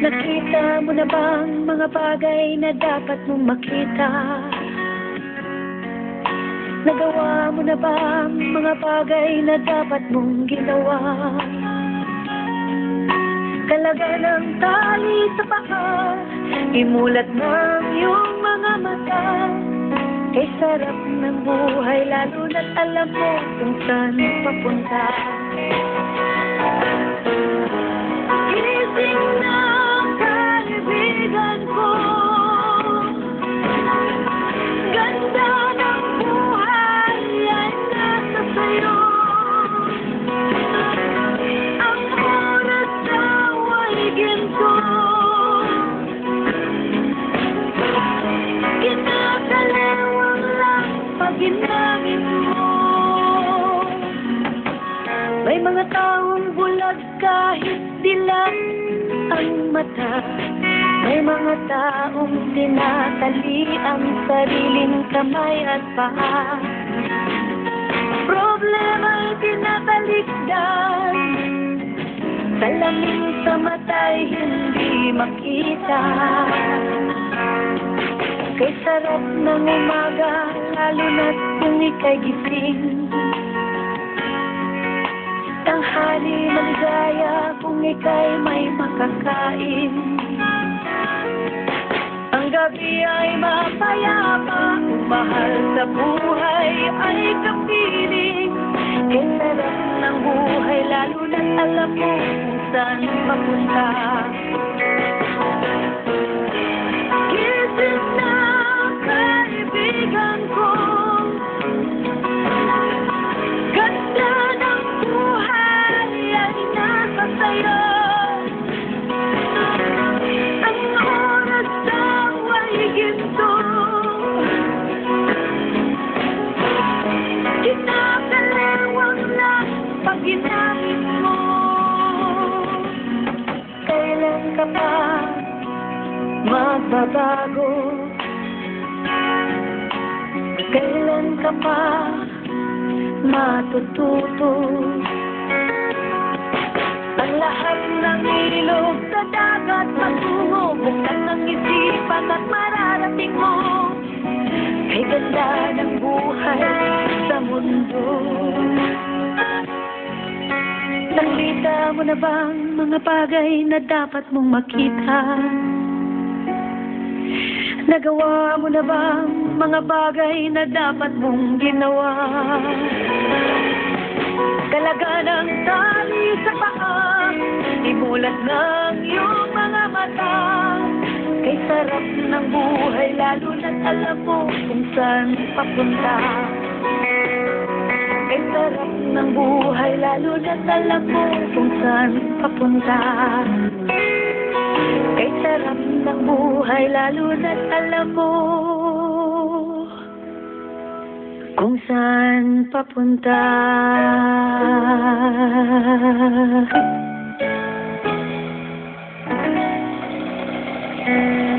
Nakita mo na bang mga bagay na dapat mong makita? Nagawa mo na ba mga bagay na dapat mong ginawa? Kalaga ng tali sa paa, imulat ng iyong mga mata. Kay sarap ng buhay, lalo na't alam mo kung saan papunta. Ginamit mo may mga taong bulag kahit dilat ang mata. May mga taong tinatali ang sariling kamay at paa. Problema'y tinatalikdan. Salamin sa mata'y hindi makita. Kay sarap ng umaga, lalo na't kung ika'y gising. Tanghali maligaya kung ika'y may makakain. Ang gabi ay mapayapa, kung mahal sa buhay ay kapiling. Kay sarap ng buhay, lalo na't alam mo kung saan papunta. Magbabago? Kailan ka pa matututo Ang lahat ng ilog sa dagat patungo Bukas ng isipan at mararating mo Kay ganda ng buhay sa mundo Nakita mo na bang mga bagay na dapat mong makita? Nagawa mo na ba mga bagay na dapat mong ginawa? Kalaga ng tali sa paa, imulat ng iyong mga mata. Kay sarap ng buhay, lalo na't alam mo kung saan papunta. Kay sarap ng buhay, lalo na't alam mo kung saan papunta. Kay sarap ng buhay, lalo na't alam mo kung saan papunta. Thank